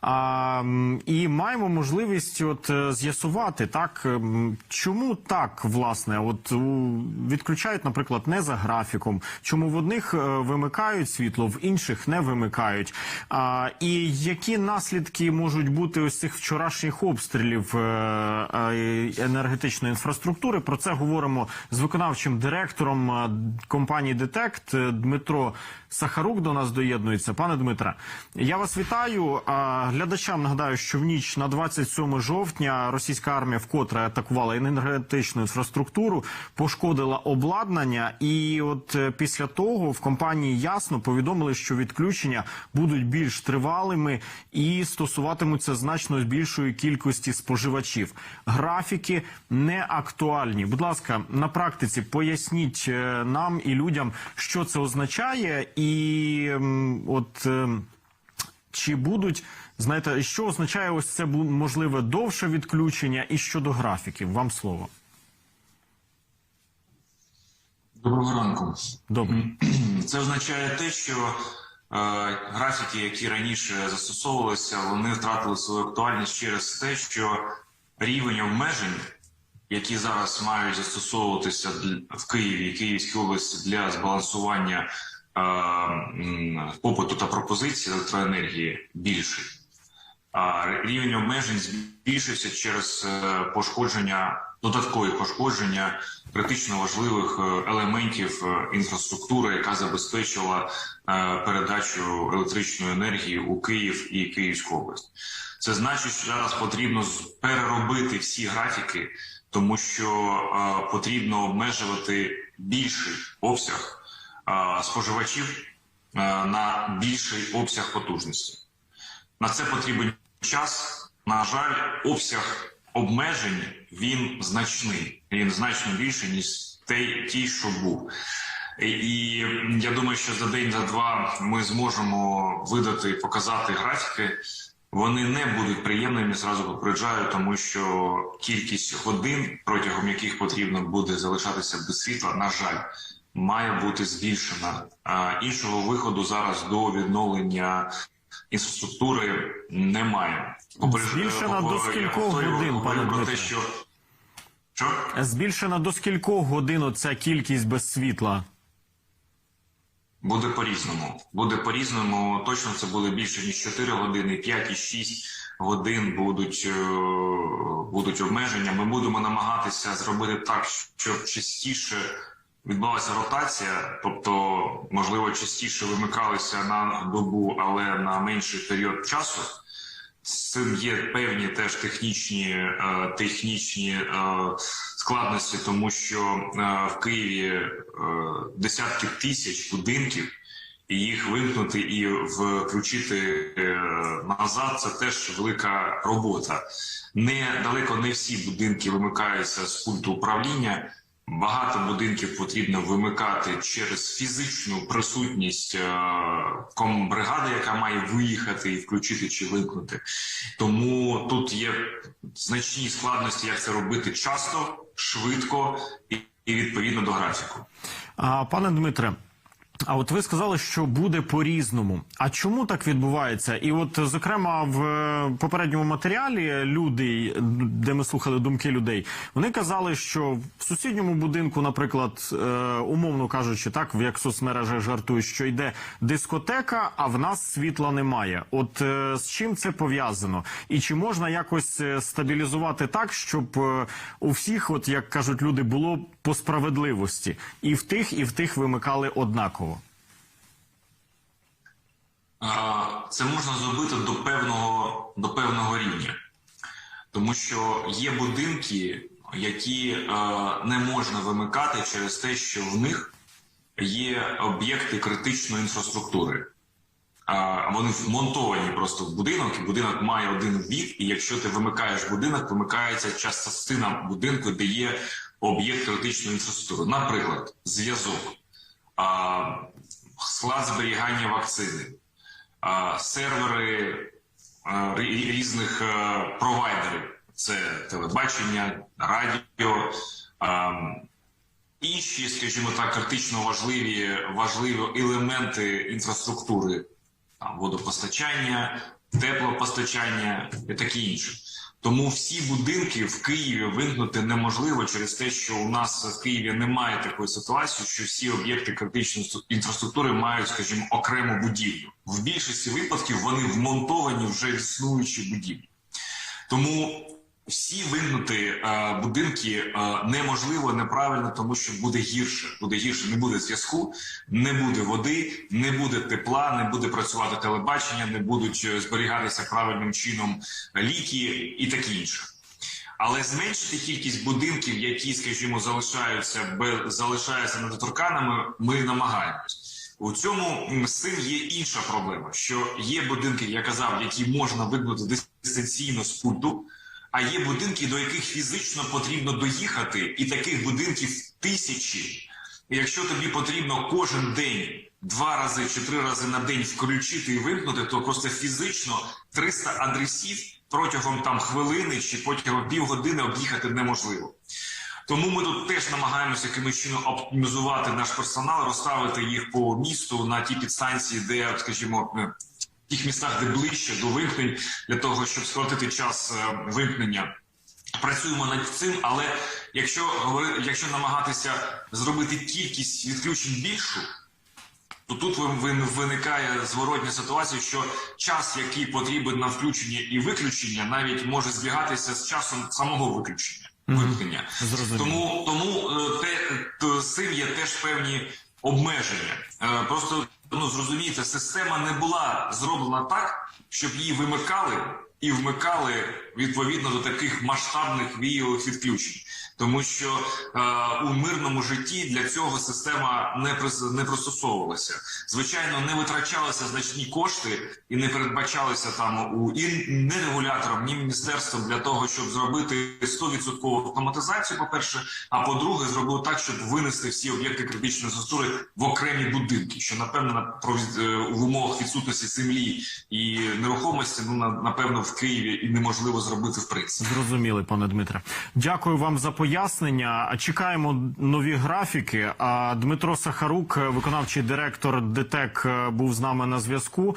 А, і маємо можливість от е, з'ясувати так, чому так власне, от відключають, наприклад, не за графіком, чому в одних е, вимикають світло, в інших не вимикають. А, і які наслідки можуть бути ось цих вчорашніх обстрілів е, енергетичної інфраструктури? Про це говоримо з виконавчим директором компанії Детект Дмитро Сахарук до нас доєднується. Пане Дмитре, я вас вітаю. Глядачам нагадаю, що в ніч на 27 жовтня російська армія вкотре атакувала енергетичну інфраструктуру, пошкодила обладнання, і от е, після того в компанії ясно повідомили, що відключення будуть більш тривалими і стосуватимуться значно більшої кількості споживачів. Графіки не актуальні. Будь ласка, на практиці поясніть е, нам і людям, що це означає, і от. Чи будуть знаєте, що означає ось це можливе довше відключення і щодо графіків? Вам слово. Доброго ранку. Добре. Це означає те, що е, графіки, які раніше застосовувалися, вони втратили свою актуальність через те, що рівень обмежень, які зараз мають застосовуватися в Києві і Київській області для збалансування попиту та пропозиції електроенергії, більший. А рівень обмежень збільшився через е, пошкодження, додаткові пошкодження критично важливих е, елементів е, інфраструктури, яка забезпечила передачу електричної енергії у Київ і Київську область. Це значить, що зараз потрібно переробити всі графіки, тому що потрібно обмежувати більший обсяг споживачів е, на більший обсяг потужності. На це потрібен час. На жаль, обсяг обмежень він значний. Він значно більший, ніж той, що був. І я думаю, що за день, за два ми зможемо видати, показати графіки. Вони не будуть приємними, зразу попереджаю, тому що кількість годин, протягом яких потрібно буде залишатися без світла, на жаль, має бути збільшена. Іншого виходу зараз до відновлення інфраструктури немає. Збільшена до скількох годин, пане про те, що що? Збільшена до скількох годин оця кількість без світла? Буде по-різному. Буде по-різному. Точно це буде більше ніж 4 години, 5 і 6 годин будуть, е, будуть обмеження. Ми будемо намагатися зробити так, щоб частіше відбулася ротація, тобто, можливо, частіше вимикалися на добу, але на менший період часу. З цим є певні теж технічні, е, технічні е, складності, тому що е, в Києві е, десятки тисяч будинків, і їх вимкнути і включити е, назад це теж велика робота. Не далеко не всі будинки вимикаються з пульту управління. Багато будинків потрібно вимикати через фізичну присутність е, комбригади, яка має виїхати і включити чи вимкнути. Тому тут є значні складності, як це робити часто, швидко і, відповідно до графіку. А пане Дмитре. А от ви сказали, що буде по-різному. А чому так відбувається? І от, зокрема, в е, попередньому матеріалі люди, де ми слухали думки людей, вони казали, що в сусідньому будинку, наприклад, е, умовно кажучи, так як соцмережі жартують, що йде дискотека, а в нас світла немає. От е, з чим це пов'язано? І чи можна якось стабілізувати так, щоб у всіх, от як кажуть люди, було по справедливості, і в тих, і в тих вимикали однаково? Це можна зробити до певного, до певного рівня, тому що є будинки, які е, не можна вимикати через те, що в них є об'єкти критичної інфраструктури. Вони вмонтовані просто в будинок, і будинок має один вбік, і якщо ти вимикаєш будинок, вимикається частина будинку, де є об'єкт критичної інфраструктури. Наприклад, зв'язок, склад зберігання вакцини, сервери різних провайдерів. Це телебачення, радіо, інші, скажімо так, критично важливі, важливі елементи інфраструктури, там, водопостачання, теплопостачання і таке інше. Тому всі будинки в Києві вимкнути неможливо через те, що у нас в Києві немає такої ситуації, що всі об'єкти критичної інфраструктури мають, скажімо, окрему будівлю. В більшості випадків вони вмонтовані вже існуючі будівлі. Тому всі вимкнути е, будинки е, неможливо, неправильно, тому що буде гірше. Буде гірше, не буде зв'язку, не буде води, не буде тепла, не буде працювати телебачення, не будуть е, зберігатися правильним чином ліки і таке інше. Але зменшити кількість будинків, які, скажімо, залишаються без залишаються недоторканими, ми намагаємось. У цьому з є інша проблема, що є будинки, я казав, які можна вимкнути дистанційно з пульту, а є будинки, до яких фізично потрібно доїхати, і таких будинків тисячі. Якщо тобі потрібно кожен день два рази чи три рази на день включити і вимкнути, то просто фізично 300 адресів протягом там хвилини чи протягом півгодини об'їхати неможливо. Тому ми тут теж намагаємося якимось чином оптимізувати наш персонал, розставити їх по місту на ті підстанції, де, скажімо, е, тих містах, де ближче до вимкнень, для того, щоб скоротити час е, вимкнення. Працюємо над цим, але якщо якщо намагатися зробити кількість відключень більшу, то тут ви- ви- виникає зворотня ситуація, що час, який потрібен на включення і виключення, навіть може збігатися з часом самого виключення. Вимкнення. Зрозуміло. Тому тому е, те з цим є теж певні обмеження. Е, Просто ну зрозумієте, система не була зроблена так, щоб її вимикали і вмикали відповідно до таких масштабних віялових відключень. Тому що е, у мирному житті для цього система не прис- не пристосовувалася. Звичайно, не витрачалися значні кошти і не передбачалися там у і не регулятором, ні міністерством для того, щоб зробити 100% автоматизацію. По перше, а по-друге, зробили так, щоб винести всі об'єкти критичної інфраструктури в окремі будинки, що напевно на е, в умовах відсутності землі і нерухомості, ну на- напевно, в Києві і неможливо зробити в принципі. Зрозуміли, пане Дмитре. Дякую вам за пояснення. Чекаємо нові графіки. А Дмитро Сахарук, виконавчий директор ДТЕК, був з нами на зв'язку.